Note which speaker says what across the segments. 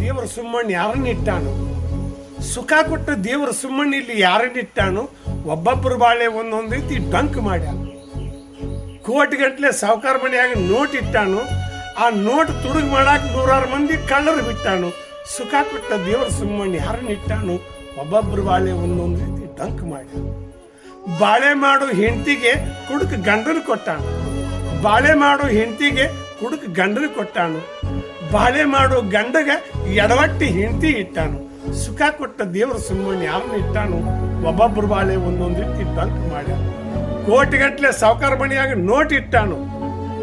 Speaker 1: ದೇವರ ಸುಮ್ಮಣ್ಣ ಯಾರನ್ನಿಟ್ಟಾನು ಸುಖ ಕೊಟ್ಟ ದೇವರ ಸುಮ್ಮಣ್ಣ ಇಲ್ಲಿ ಯಾರನ್ನಿಟ್ಟಾನು ಒಬ್ಬೊಬ್ಬರು ಬಾಳೆ ಒಂದೊಂದು ರೀತಿ ಡಂಕ್ ಮಾಡ್ಯಾನ ಕೋಟಿ ಗಂಟ್ಲೆ ಸಾವುಕಾರ ಮನೆಯಾಗಿ ನೋಟ್ ಇಟ್ಟಾನು? ಆ ನೋಟ್ ತುಡುಗ್ ಮಾಡಾಕ ನೂರಾರು ಮಂದಿ ಕಳ್ಳರು ಬಿಟ್ಟಾನು? ಸುಖ ಕೊಟ್ಟ ದೇವರ ಸುಮ್ಮಣ್ಣ ಯಾರನ್ನಿಟ್ಟಾನು ಒಬ್ಬೊಬ್ಬರು ಬಾಳೆ ಒಂದೊಂದು ರೀತಿ ಡಂಕ್ ಮಾಡ್ಯಾನ ಬಾಳೆ ಮಾಡು ಹೆಂಡತಿಗೆ ಕುಡುಕ ಗಂಡನ ಕೊಟ್ಟಾನು. ಬಾಳೆ ಮಾಡು ಹೆಂಡತಿಗೆ ಕುಡುಕ ಗಂಡನ ಕೊಟ್ಟಾನು ಬಾಳೆ ಮಾಡು ಗಂಡಗ ಎಡವಟ್ಟಿ ಹೆಂಡತಿ ಇಟ್ಟಾನು ಸುಖ ಕೊಟ್ಟ ದೇವರ ಸುಮ್ಮನೆ ಯಾರನ್ನ ಇಟ್ಟಾನು ಒಬ್ಬೊಬ್ಬರು ಬಾಳೆ ಒಂದೊಂದು ರೀತಿ ಡಂಕ್ ಮಾಡ್ಯಾನ ಕೋಟಿಗಟ್ಲೆ ಸಾವುಕಾರ ಮನೆಯಾಗ ನೋಟ್ ಇಟ್ಟಾನು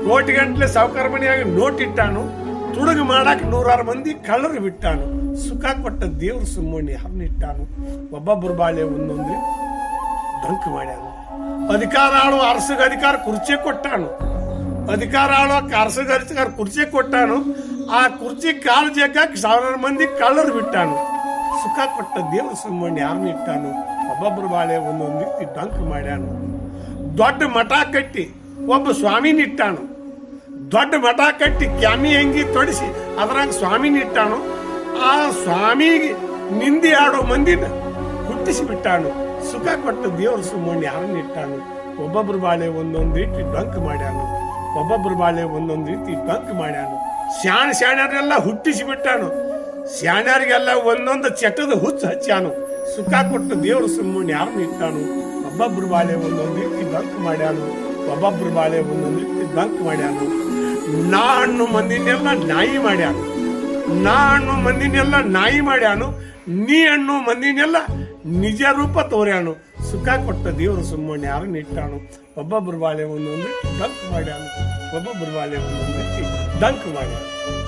Speaker 1: ಕೋಟಿಗಟ್ಲೆ ಸಾವುಕಾರ ಮನೆಯಾಗ ನೋಟ್ ಇಟ್ಟಾನು ತುಡುಗು ಮಾಡಾಕ ನೂರಾರು ಮಂದಿ ಕಳ್ಳರು ಬಿಟ್ಟಾನು ಸುಖ ಕೊಟ್ಟ ದೇವ್ರ ಸುಮ್ಮನೆ ಯಾರನ್ನ ಇಟ್ಟಾನು ಒಬ್ಬೊಬ್ಬರು ಬಾಳೆ ಒಂದೊಂದು ರೀತಿ ದಂಕ್ ಮಾಡ್ಯಾನ ಅಧಿಕಾರ ಆಳುವ ಅರಸಗ ಅಧಿಕಾರ ಕುರ್ಚಿ ಕೊಟ್ಟಾನು ಅಧಿಕಾರ ಆಳುವ ಅರಸಗ ಅಧಿಕಾರ ಕುರ್ಚಿ ಕೊಟ್ಟಾನು ಆ ಕುರ್ಚಿ ಕಾಲು ಜಗ್ಗಕ್ಕೆ ಸಾವಿರಾರು ಮಂದಿ ಕಳ್ಳರು ಬಿಟ್ಟಾನು ಸುಖ ಕೊಟ್ಟ ದೇವ್ರ ಸುಮ್ಮನೆ ಯಾರನ್ನ ಇಟ್ಟಾನು ಒಬ್ಬೊಬ್ಬರು ಬಾಳೆ ಒಂದೊಂದು ರೀತಿ ಡಂಕ್ ಮಾಡ್ಯಾನು ದೊಡ್ಡ ಮಠ ಕಟ್ಟಿ ಒಬ್ಬ ಸ್ವಾಮಿನ ಇಟ್ಟಾನು ದೊಡ್ಡ ಮಠ ಕಟ್ಟಿ ಕ್ಯಾಮಿ ಅಂಗಿ ತೊಡಿಸಿ ಅದ್ರಾಗ ಸ್ವಾಮಿನ ಇಟ್ಟಾನು ಆ ಸ್ವಾಮಿಗೆ ನಿಂದಿ ಆಡೋ ಮಂದಿನ ಹುಟ್ಟಿಸಿ ಬಿಟ್ಟಾನು ಸುಖ ಕೊಟ್ಟ ದೇವ್ರ ಸುಮ್ಮನೆ ಯಾರನ್ನ ಇಟ್ಟಾನು ಒಬ್ಬೊಬ್ರು ಬಾಳೆ ಒಂದೊಂದು ರೀತಿ ಡಂಕ್ ಮಾಡ್ಯಾನು ಒಬ್ಬೊಬ್ರು ಬಾಳೆ ಒಂದೊಂದು ರೀತಿ ಬಂಕ್ ಮಾಡ್ಯಾನು. ಶ್ಯಾಣ ಶಾಣ್ಯರೆಲ್ಲ ಹುಟ್ಟಿಸಿ ಬಿಟ್ಟಾನು ಶ್ಯಾಣರಿಗೆಲ್ಲ ಒಂದೊಂದು ಚಟದ ಹುಚ್ಚು ಹಚ್ಚಾನು. ಸುಖ ಕೊಟ್ಟು ದೇವ್ರ ಸುಮ್ಮನೆ ಯಾರು ಇಟ್ಟಾನು. ಒಬ್ಬೊಬ್ರು ಬಾಳೆ ಒಂದೊಂದು ರೀತಿ ಬಂಕ್ ಮಾಡ್ಯಾನು. ಒಬ್ಬೊಬ್ರು ಬಾಳೆ ಒಂದೊಂದು ರೀತಿ ಬಂಕ್ ಮಾಡ್ಯಾನು. ನಾ ಹಣ್ಣು ಮಂದಿನೆಲ್ಲ ನಾಯಿ ಮಾಡ್ಯಾನು. ನಾ ಹಣ್ಣು ಮಂದಿನೆಲ್ಲ ನಾಯಿ ಮಾಡ್ಯಾನು. ನೀ ಹಣ್ಣು ಮಂದಿನೆಲ್ಲ ನಿಜ ರೂಪ ತೋರ್ಯಾನು ಸುಖ ಕೊಟ್ಟ ದೇವರು ಸುಮ್ಮನೆ ಯಾರು ನಿಟ್ಟಾಣು. ಒಬ್ಬೊಬ್ಬರು ಬಾಳೆ ಒಂದೊಂದು ಡಂಕ್ ಮಾಡ್ಯಾನು ಒಬ್ಬೊಬ್ಬರು ಬಾಳೆ ಒಂದೊಂದು ಡಂಕ್ ಮಾಡ್ಯಾನು